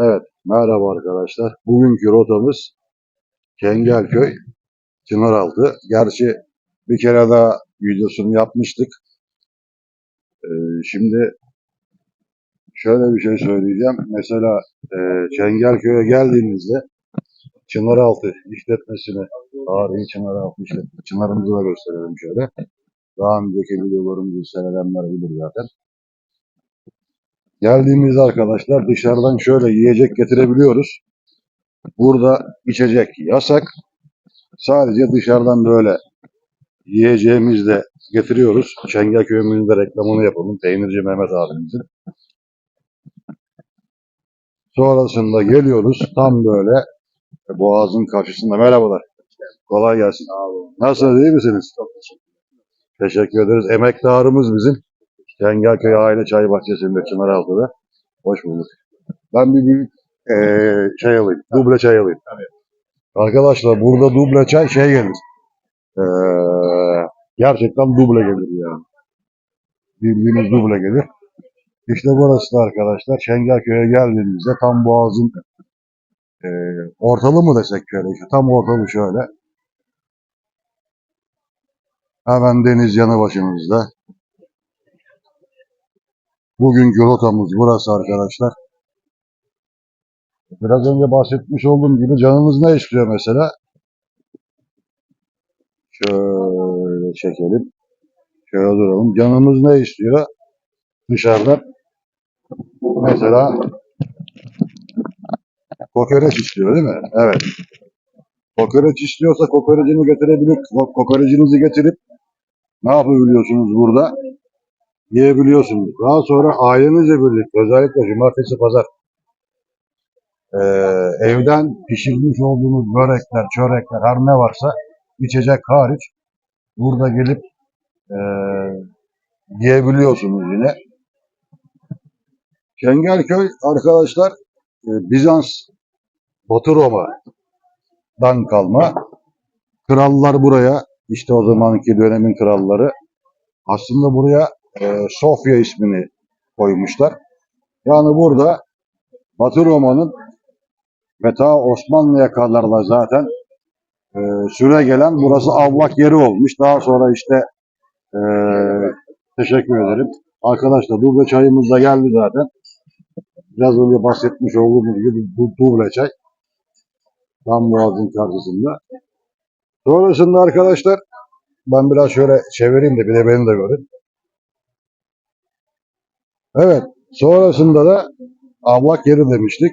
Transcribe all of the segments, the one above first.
Evet, merhaba arkadaşlar. Bugünkü rotamız Çengelköy, Çınaraltı. Gerçi bir kere daha videosunu yapmıştık. Ee, şimdi şöyle bir şey söyleyeceğim. Mesela e, Çengelköy'e geldiğinizde Çınaraltı işletmesini, tarihi Çınaraltı işletmesi, Çınarımızı da gösterelim şöyle. Daha önceki videolarımızı seyredenler bilir zaten. Geldiğimizde arkadaşlar dışarıdan şöyle yiyecek getirebiliyoruz. Burada içecek yasak. Sadece dışarıdan böyle yiyeceğimizi de getiriyoruz. Çengelköy'ümüzün de reklamını yapalım. Peynirci Mehmet abimizin. Sonrasında geliyoruz. Tam böyle boğazın karşısında. Merhabalar. Kolay gelsin. Nasılsınız? iyi misiniz? Teşekkür ederiz. Emektarımız bizim. Çengelköy Aile Çay Bahçesi'nde Çınaraltı'da. Hoş bulduk. Ben bir büyük eee, şey alayım. Duble çay alayım. Arkadaşlar burada duble çay şey gelir. Eee, gerçekten duble gelir yani. Bildiğiniz duble gelir. İşte burası da arkadaşlar Çengelköy'e geldiğimizde tam boğazın eee ortalı mı desek şöyle işte tam ortalı şöyle. Hemen deniz yanı başımızda. Bugünkü rotamız burası arkadaşlar. Biraz önce bahsetmiş olduğum gibi canınız ne istiyor mesela? Şöyle çekelim. Şöyle duralım. Canımız ne istiyor? Dışarıdan. Mesela kokoreç istiyor değil mi? Evet. Kokoreç istiyorsa kokorecini getirebilir. Ko- Kokorecinizi getirip ne yapabiliyorsunuz burada? Yiyebiliyorsunuz. Daha sonra ailenizle birlikte özellikle cumartesi pazar eee, evden pişirmiş olduğunuz börekler, çörekler her ne varsa içecek hariç burada gelip eee, yiyebiliyorsunuz yine. Çengelköy arkadaşlar e, Bizans Batı Roma'dan kalma. Krallar buraya işte o zamanki dönemin kralları aslında buraya e, Sofya ismini koymuşlar. Yani burada Batı Roma'nın ve ta Osmanlı'ya kadar da zaten e, süre gelen burası avlak yeri olmuş. Daha sonra işte e, teşekkür ederim. Arkadaşlar duble çayımız da geldi zaten. Biraz önce bahsetmiş olduğumuz gibi bu duble çay. Tam boğazın karşısında. Sonrasında arkadaşlar ben biraz şöyle çevireyim de bir de beni de görün. Evet. Sonrasında da avlak yeri demiştik.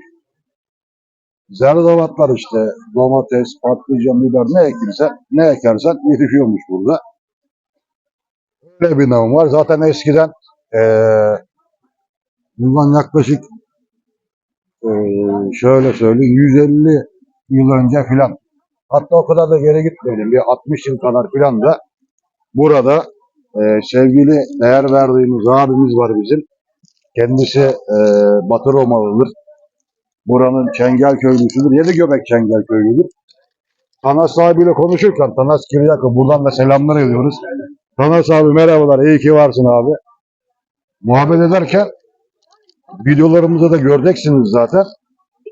Zerzavatlar işte domates, patlıcan, biber ne ekirsen, ne ekersen yetişiyormuş burada. Öyle bir nam var. Zaten eskiden eee bundan yaklaşık eee, şöyle söyleyeyim 150 yıl önce filan hatta o kadar da geri gitmeyelim bir 60 yıl kadar filan da burada eee, sevgili değer verdiğimiz abimiz var bizim. Kendisi eee Batı Romalıdır. Buranın Çengelköylüsüdür. Yedi Göbek Çengelköylüdür. Tanas abiyle konuşurken Tanas Kiryakı buradan da selamlar ediyoruz. Tanas abi merhabalar. iyi ki varsın abi. Muhabbet ederken videolarımızda da göreceksiniz zaten.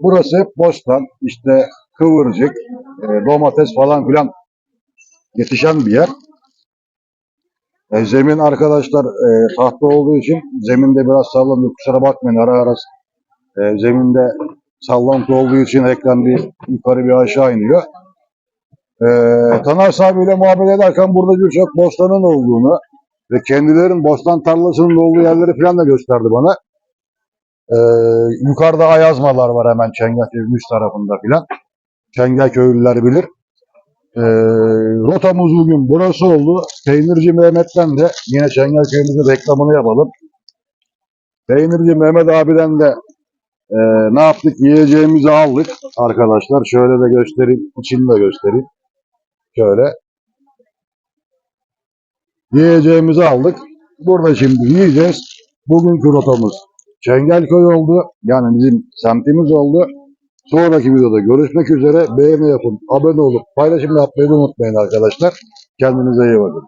Burası hep bostan, işte kıvırcık, e, domates falan filan yetişen bir yer. E, zemin arkadaşlar e, tahta olduğu için zeminde biraz sallanıyor. Kusura bakmayın ara ara e, zeminde sallantı olduğu için ekran bir yukarı bir aşağı iniyor. E, Taner abiyle muhabbet ederken burada birçok bostanın olduğunu ve kendilerinin bostan tarlasının olduğu yerleri falan da gösterdi bana. E, yukarıda ayazmalar var hemen Çengelköy'ün üst tarafında filan. Çengelköylüler bilir. E, rotamız bugün burası oldu. Peynirci Mehmet'ten de yine Çengelköy'ümüzün reklamını yapalım. Peynirci Mehmet abiden de e, ne yaptık? Yiyeceğimizi aldık arkadaşlar. Şöyle de göstereyim. içini de göstereyim. Şöyle. Yiyeceğimizi aldık. Burada şimdi yiyeceğiz. Bugünkü rotamız Çengelköy oldu. Yani bizim semtimiz oldu. Sonraki videoda görüşmek üzere. Beğeni yapın, abone olup paylaşım yapmayı unutmayın arkadaşlar. Kendinize iyi bakın.